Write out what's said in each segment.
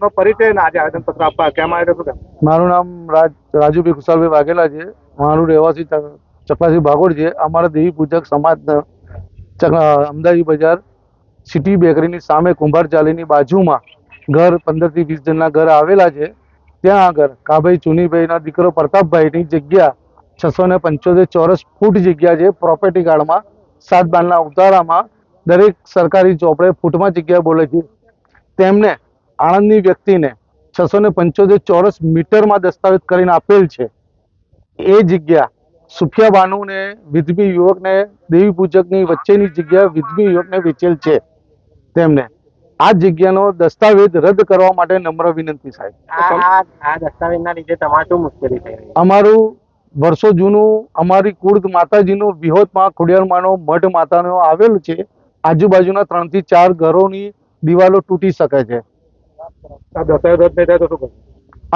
પરિચય આજે આવેદન પત્ર આપવા કેમ આવ્યો શું મારું નામ રાજ, રાજુભાઈ ખુશાલભાઈ વાઘેલા છે. મારું રહેવાસી ચકલાસી ભાગોળ છે. અમારા દેવી પૂજક સમાજના અમદાવાદ બજાર સિટી બેકરીની સામે કુંભાર ચાલીની બાજુમાં ઘર પંદરથી વીસ જણના ઘર આવેલા છે. ત્યાં આગળ કાભાઈ ચુનીભાઈના દીકરો પ્રતાપભાઈની જગ્યા છસો ને પંચોતેર ચોરસ ફૂટ જગ્યા છે. પ્રોપર્ટી કાર્ડમાં સાત બારના ઉતારામાં દરેક સરકારી ચોપડે ફૂટમાં જગ્યા બોલે છે. તેમને આણંદની વ્યક્તિને છસો ને પંચોતેર ચોરસ મીટરમાં દસ્તાવેજ કરીને આપેલ છે. એ જગ્યા સુફિયા બાનુને વિધવી યુવકને દેવી પૂજકની વચ્ચેની જગ્યા વિધવી યુવકને વેચેલ છે તેમને. આ જગ્યાનો દસ્તાવેજ રદ કરવા માટે નમ્ર વિનંતી સાહેબ. આ દસ્તાવેજના લીધે તમારે શું મુશ્કેલી થઈ અમારું વર્ષો જૂનું અમારી કુર્દ માતાજીનું વિહોતમાં ખોડિયારમાંનો મઢ માતાનો આવેલું છે. આજુબાજુના ત્રણથી ચાર ઘરોની દિવાલો તૂટી શકે છે. આ દસ્તાવેજ રદ નહીં થાય તો શું કરશો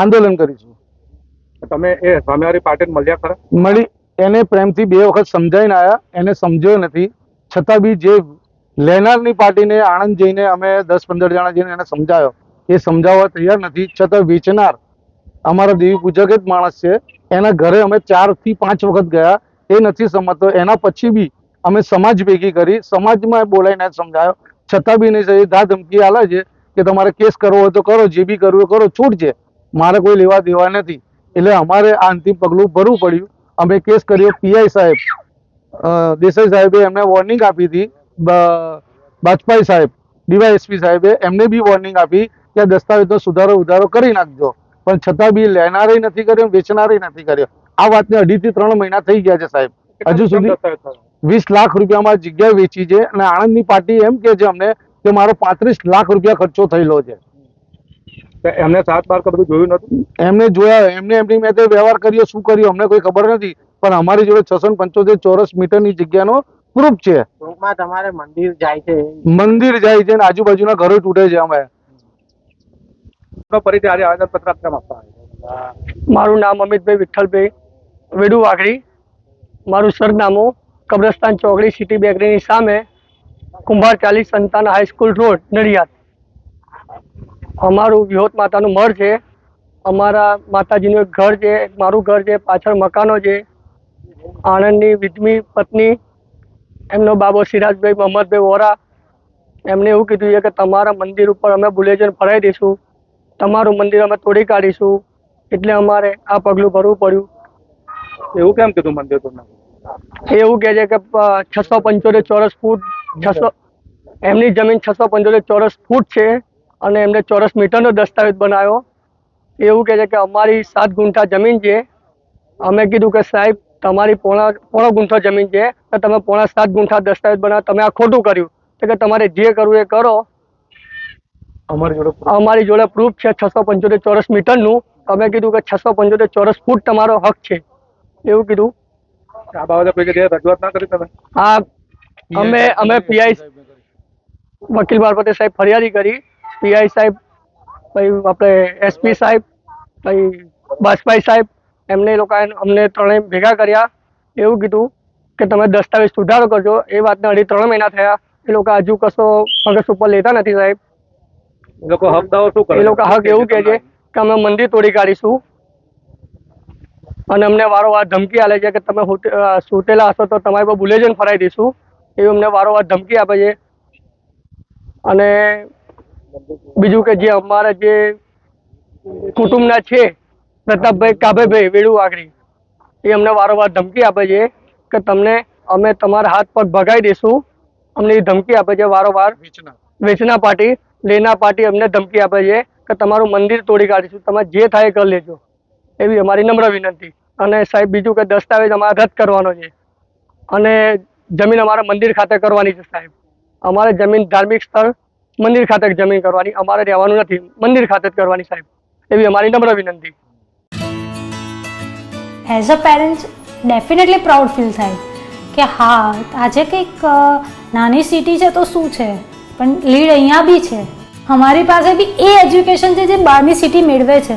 આંદોલન કરીશું. તમે એ સામેવાળી પાટીલ મળ્યા ખરા? મળી એને પ્રેમથી બે વખત સમજાવીને આવ્યા એને સમજ્યો નથી. છતાં બી જે લેનારની પાર્ટીને આણંદ જઈને અમે દસ પંદર જણા જઈને એને સમજાયો. એ સમજાવવા તૈયાર નથી છતાં વેચનાર અમારા દેવી પૂજક જ માણસ છે. એના ઘરે અમે ચારથી પાંચ વખત ગયા એ નથી સમજતો. એના પછી બી અમે સમાજ ભેગી કરી સમાજમાં બોલાવીને સમજાયો. છતાં બી નહીં સહી ધા ધમકી આલે છે કે તમારે કેસ કરવો હોય તો કરો જે બી કરવું કરો છૂટ છે મારે કોઈ લેવા દેવા નથી. એટલે અમારે આ અંતિમ પગલું ભરવું પડ્યું. અમે કેસ કર્યો પીઆઈ સાહેબ. દેસાઈ સાહેબે એમને વોર્નિંગ આપી હતી. બાજપાઈ સાહેબ ડીવાયએસપી સાહેબે એમને બી વોર્નિંગ આપી કે આ દસ્તાવેજનો સુધારો ઉધારો કરી નાખજો. પણ છતાં બી લેનારે નથી કર્યો વેચનારે નથી કર્યો. આ વાતને અઢીથી ત્રણ મહિના થઈ ગયા છે સાહેબ. હજુ સુધી વીસ લાખ રૂપિયામાં જગ્યા વેચી છે. અને આણંદની પાર્ટી એમ કે છે અમને કે મારો પાંત્રીસ લાખ રૂપિયા ખર્ચો થયેલો છે. તો એમને સાત બાર બધું જોયું નતું એમને જોયા એમને એમની મેં વ્યવહાર કર્યો શું કર્યું અમને કોઈ ખબર નથી. પણ અમારી જોડે છસો પંચોતેર ચોરસ મીટરની જગ્યાનો પ્રૂફ છે. ટૂંકમાં તમારે મંદિર જાય છે. મંદિર જાય છે ને આજુબાજુના ઘરો તૂટે છે અમે. ફરીથી પરિચય આજે આવેદન પત્ર આપવા મારું નામ અમિતભાઈ વિઠ્ઠલભાઈ વેડુ વાઘડી મારું સરનામું કબ્રસ્તાન ચોકડી સિટી બેકરીની સામે કુંભાર ચાલીસ સંતાન હાઈસ્કૂલ રોડ, નડિયાદ. અમારું વિહોત માતાનું મઢ છે. અમારા માતાજીનું એક ઘર છે મારું ઘર છે, પાછળ મકાનો છે. આણંદની વિધમી પત્ની, એમનો બાબો સિરાજભાઈ મોહમ્મદભાઈ વોરા. એમને એવું કીધું છે કે તમારા મંદિર ઉપર અમે બુલેજન ફરાવી દઈશું. તમારું મંદિર અમે તોડી કાઢીશું. એટલે અમારે આ પગલું ભરવું પડ્યું. એવું કેમ કીધું મંદિર તમને? એવું કહે છે કે છસો પંચોતેર ચોરસ ફૂટ છસો એમની જમીન છસો પંચોતેર ચોરસ ફૂટ છે અને એમને ચોરસ મીટરનો દસ્તાવેજ બનાવ્યો. એવું કહે છે કે અમારી સાત ગુંઠા જમીન છે. અમે કીધું કે સાહેબ તમારી પોણા પોણો ગુંઠો જમીન છે તો તમે પોણા સાત ગુંઠા દસ્તાવેજ બનાવ. તમે આ ખોટું કર્યું. તો કે તમારે જે કરવું એ કરો. અમારી જોડે અમારી જોડે પ્રૂફ છે છસો પંચોતેર ચોરસ મીટરનું. અમે કીધું કે છસો પંચોતેર ચોરસ ફૂટ તમારો હક છે. એવું કીધું. આ બાબતે કોઈ જગ્યાએ રજૂઆત ના કરી તમે? હા અમે અમે પીઆઈ વકીલ બારપતે સાહેબ ફરિયાદી કરી. પીઆઈ સાહેબ પછી આપણે એસપી સાહેબ પછી બાજપાઈ સાહેબ એમને લોકો અમને ત્રણેય ભેગા કર્યા. એવું કીધું કે તમે દસ્તાવેજ સુધારો કરજો. એ વાતને અઢી ત્રણ મહિના થયા. એ લોકો હજુ કશો મગજ ઉપર લેતા નથી સાહેબ. એ લોકો હક દાવો શું કરે? એ લોકો હક એવું કહે છે કે અમે મંદિર તોડી કાઢીશું. અને અમને વારંવાર ધમકી આપે છે કે તમે સુતેલા હશો તો તમારી પર બુલેજન ફરાઈ દઈશું. એવી અમને વારંવાર ધમકી આપે છે. અને બીજું કે જે અમારા જે કુટુંબના છે પ્રતાપભાઈ કાભેભાઈ વેડુ વાઘરી એ અમને વારંવાર ધમકી આપે છે કે તમને અમે તમારા હાથ પગ ભગાઈ દઈશું. અમને એ ધમકી આપે છે વારંવાર. વેચના. પાર્ટી લેના પાર્ટી અમને ધમકી આપે છે કે તમારું મંદિર તોડી કાઢીશું. તમે જે થાય કરી લેજો. એવી અમારી નમ્ર વિનંતી. અને સાહેબ, બીજું કે દસ્તાવેજ અમારે રદ કરવાનો છે. અને જમીન અમારે મંદિર ખાતે કરવાની છે સાહેબ. અમારે જમીન ધાર્મિક સ્થળ મંદિર ખાતે જમીન કરવાની, અમારે રહેવાનું નથી. મંદિર ખાતે જ કરવાની સાહેબ. એવી અમારી નમ્ર વિનંતી. As a parents definitely proud feel થાય. કે હા, આજે કંઈક નાની સિટી છે તો શું છે? પણ લીડ અહીંયા બી છે. અમારી પાસે બી એ એજ્યુકેશન છે જે બહારની સિટી મેળવે છે.